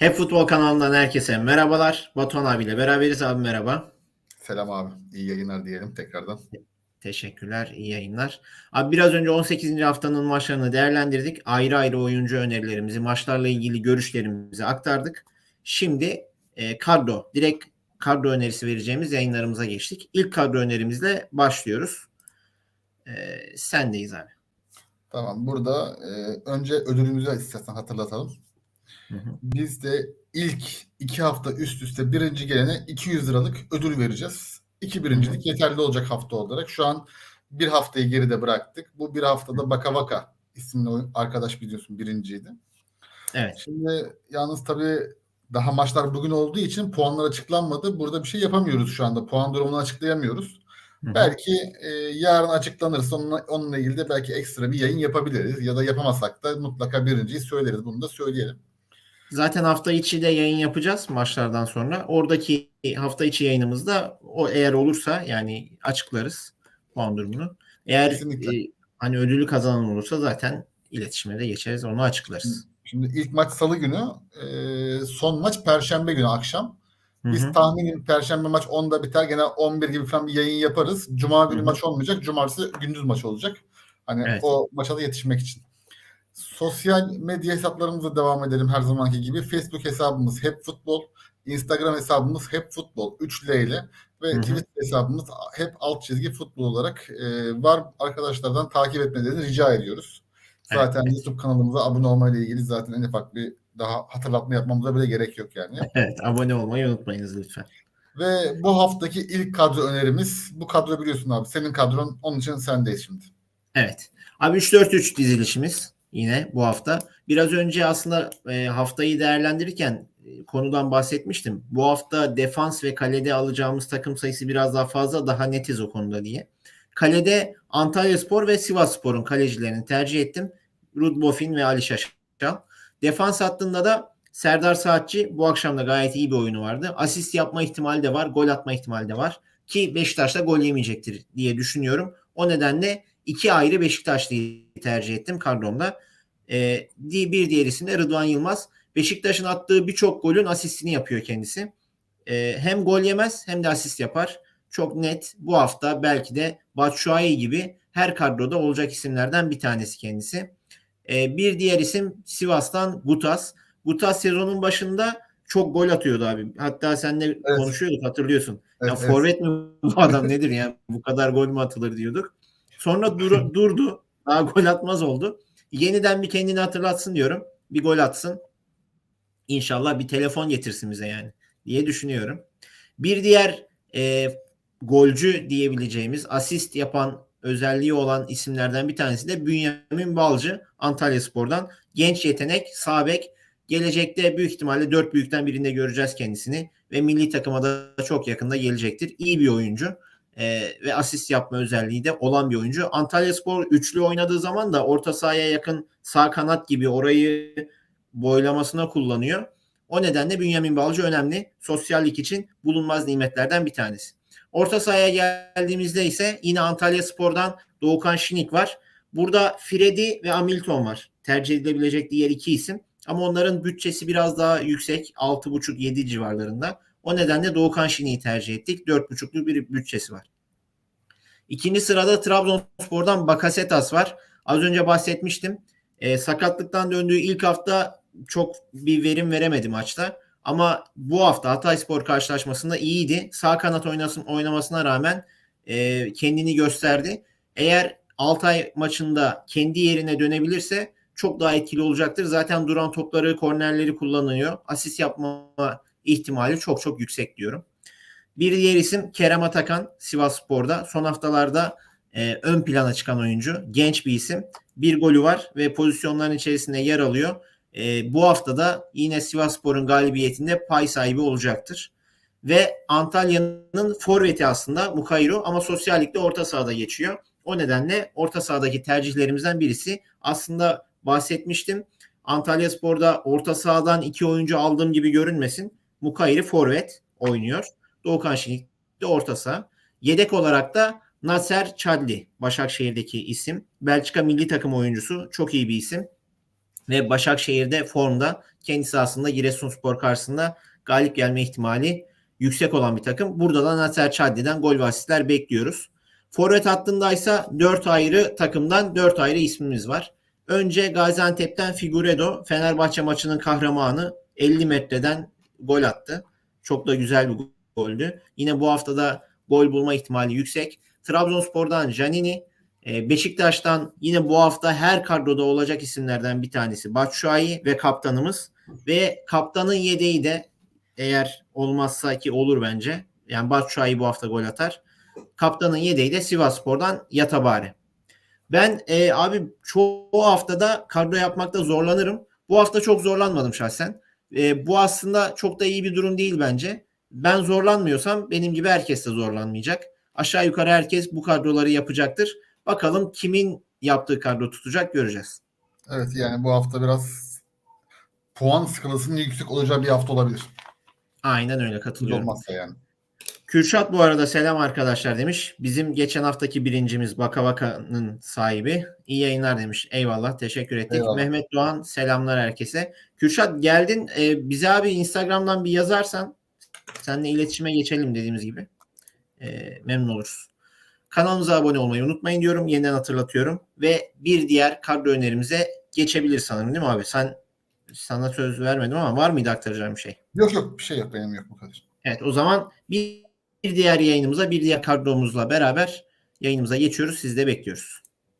Hep Futbol kanalından herkese merhabalar. Batuhan abiyle beraberiz abi merhaba. Selam abi. İyi yayınlar diyelim tekrardan. Teşekkürler, iyi yayınlar. Abi biraz önce 18. haftanın maçlarını değerlendirdik. Ayrı ayrı oyuncu önerilerimizi, maçlarla ilgili görüşlerimizi aktardık. Şimdi e, kadro, direkt kadro önerisi vereceğimiz yayınlarımıza geçtik. İlk kadro önerimizle başlıyoruz. E, sendeyiz abi. Tamam burada e, önce ödülümüzü istersen hatırlatalım. Biz de ilk iki hafta üst üste birinci gelene 200 liralık ödül vereceğiz. İki birincilik yeterli olacak hafta olarak. Şu an bir haftayı geride bıraktık. Bu bir haftada Baka Baka isimli arkadaş biliyorsun birinciydi. Evet. Şimdi yalnız tabii daha maçlar bugün olduğu için puanlar açıklanmadı. Burada bir şey yapamıyoruz şu anda. Puan durumunu açıklayamıyoruz. Hı hı. Belki e, yarın açıklanırsa onunla, onunla ilgili de belki ekstra bir yayın yapabiliriz. Ya da yapamazsak da mutlaka birinciyi söyleriz. Bunu da söyleyelim. Zaten hafta içi de yayın yapacağız maçlardan sonra. Oradaki hafta içi yayınımızda o eğer olursa yani açıklarız puan durumunu. Eğer Kesinlikle. e, hani ödülü kazanan olursa zaten iletişime de geçeriz. Onu açıklarız. Şimdi ilk maç salı günü, e, son maç perşembe günü akşam. Biz hı. tahminim perşembe maç 10'da biter. Gene 11 gibi falan bir yayın yaparız. Cuma günü Hı hı. maç olmayacak. Cumartesi gündüz maç olacak. Hani Evet. o maça da yetişmek için. Sosyal medya hesaplarımıza devam edelim her zamanki gibi. Facebook hesabımız hep futbol. Instagram hesabımız hep futbol 3 L ile ve. Twitter hesabımız hep alt çizgi futbol olarak e, var. Arkadaşlardan takip etmelerini rica ediyoruz. Zaten Evet. YouTube kanalımıza abone olmayla ilgili zaten en ufak bir daha hatırlatma yapmamıza bile gerek yok yani. Evet, abone olmayı unutmayınız lütfen. Ve bu haftaki ilk kadro önerimiz bu kadro biliyorsun abi. Senin kadron onun için sendeyiz şimdi. Evet. Abi 3-4-3 dizilişimiz yine bu hafta. Biraz önce aslında e, haftayı değerlendirirken e, konudan bahsetmiştim. Bu hafta defans ve kalede alacağımız takım sayısı biraz daha fazla. Daha netiz o konuda diye. Kalede Antalyaspor ve Sivasspor'un kalecilerini tercih ettim. Rudbofin ve Ali Şaşal. Defans hattında da Serdar Saatçi bu akşam da gayet iyi bir oyunu vardı. Asist yapma ihtimali de var, gol atma ihtimali de var. Ki Beşiktaş'ta gol yemeyecektir diye düşünüyorum. O nedenle iki ayrı Beşiktaşlı'yı tercih ettim kadromda. Di- bir diğerisinde Rıdvan Yılmaz. Beşiktaş'ın attığı birçok golün asistini yapıyor kendisi. Ee, hem gol yemez hem de asist yapar. Çok net bu hafta belki de Batshuayi gibi her kadroda olacak isimlerden bir tanesi kendisi. Ee, bir diğer isim Sivas'tan Gutas. Gutas sezonun başında çok gol atıyordu abi. Hatta seninle Evet. konuşuyorduk hatırlıyorsun. Ya Evet, evet. forvet mi bu adam nedir ya? Bu kadar gol mü atılır diyorduk. Sonra dur- durdu. Daha gol atmaz oldu. Yeniden bir kendini hatırlatsın diyorum. Bir gol atsın. İnşallah bir telefon getirsin bize yani diye düşünüyorum. Bir diğer e, golcü diyebileceğimiz asist yapan özelliği olan isimlerden bir tanesi de Bünyamin Balcı Antalya Spor'dan. Genç yetenek, sağ bek. Gelecekte büyük ihtimalle dört büyükten birinde göreceğiz kendisini ve milli takıma da çok yakında gelecektir. İyi bir oyuncu e, ve asist yapma özelliği de olan bir oyuncu. Antalya Spor üçlü oynadığı zaman da orta sahaya yakın sağ kanat gibi orayı boylamasına kullanıyor. O nedenle Bünyamin Balcı önemli. Sosyallik için bulunmaz nimetlerden bir tanesi. Orta sahaya geldiğimizde ise yine Antalya Spor'dan Doğukan Şinik var. Burada Fredi ve Hamilton var. Tercih edilebilecek diğer iki isim. Ama onların bütçesi biraz daha yüksek. 6,5-7 civarlarında. O nedenle Doğukan Şinik'i tercih ettik. 4,5'luk bir bütçesi var. İkinci sırada Trabzonspor'dan Bakasetas var. Az önce bahsetmiştim. E, sakatlıktan döndüğü ilk hafta çok bir verim veremedi maçta. Ama bu hafta Hatayspor karşılaşmasında iyiydi. Sağ kanat oynasın, oynamasına rağmen e, kendini gösterdi. Eğer Altay maçında kendi yerine dönebilirse çok daha etkili olacaktır. Zaten duran topları, kornerleri kullanıyor. Asist yapma ihtimali çok çok yüksek diyorum. Bir diğer isim Kerem Atakan Sivas Spor'da. Son haftalarda e, ön plana çıkan oyuncu. Genç bir isim. Bir golü var ve pozisyonların içerisinde yer alıyor. E, bu hafta da yine Sivas Spor'un galibiyetinde pay sahibi olacaktır. Ve Antalya'nın forveti aslında Mukayro ama sosyallikte orta sahada geçiyor. O nedenle orta sahadaki tercihlerimizden birisi aslında bahsetmiştim. Antalya Spor'da orta sahadan iki oyuncu aldığım gibi görünmesin. Mukayri forvet oynuyor. Doğukan Şinik de orta saha. Yedek olarak da Nasser Çadli Başakşehir'deki isim. Belçika milli takım oyuncusu. Çok iyi bir isim. Ve Başakşehir'de formda kendisi aslında Giresunspor karşısında galip gelme ihtimali yüksek olan bir takım. Burada da Nasser Çadli'den gol ve bekliyoruz. Forvet hattındaysa 4 ayrı takımdan 4 ayrı ismimiz var. Önce Gaziantep'ten Figueredo Fenerbahçe maçının kahramanı 50 metreden gol attı. Çok da güzel bir goldü. Yine bu haftada gol bulma ihtimali yüksek. Trabzonspor'dan Janini, e, Beşiktaş'tan yine bu hafta her kadroda olacak isimlerden bir tanesi Batshuayi ve kaptanımız. Ve kaptanın yedeği de eğer olmazsa ki olur bence. Yani Batshuayi bu hafta gol atar. Kaptanın yedeği de Sivasspor'dan Yatabare. Ben e, abi çoğu haftada kadro yapmakta zorlanırım. Bu hafta çok zorlanmadım şahsen. E, bu aslında çok da iyi bir durum değil bence. Ben zorlanmıyorsam benim gibi herkes de zorlanmayacak. Aşağı yukarı herkes bu kadroları yapacaktır. Bakalım kimin yaptığı kadro tutacak göreceğiz. Evet yani bu hafta biraz puan skalasının yüksek olacağı bir hafta olabilir. Aynen öyle katılıyorum. olmazsa yani. Kürşat bu arada selam arkadaşlar demiş. Bizim geçen haftaki birincimiz Baka Baka'nın sahibi. İyi yayınlar demiş. Eyvallah teşekkür ettik. Eyvallah. Mehmet Doğan selamlar herkese. Kürşat geldin e, bize abi Instagram'dan bir yazarsan seninle iletişime geçelim dediğimiz gibi. E, memnun oluruz. Kanalımıza abone olmayı unutmayın diyorum. Yeniden hatırlatıyorum. Ve bir diğer kadro önerimize geçebilir sanırım değil mi abi? Sen sana söz vermedim ama var mıydı aktaracağım bir şey? Yok yok bir şey yok benim yok bu kadar. Evet o zaman bir, bir diğer yayınımıza bir diğer kadromuzla beraber yayınımıza geçiyoruz. Sizi de bekliyoruz.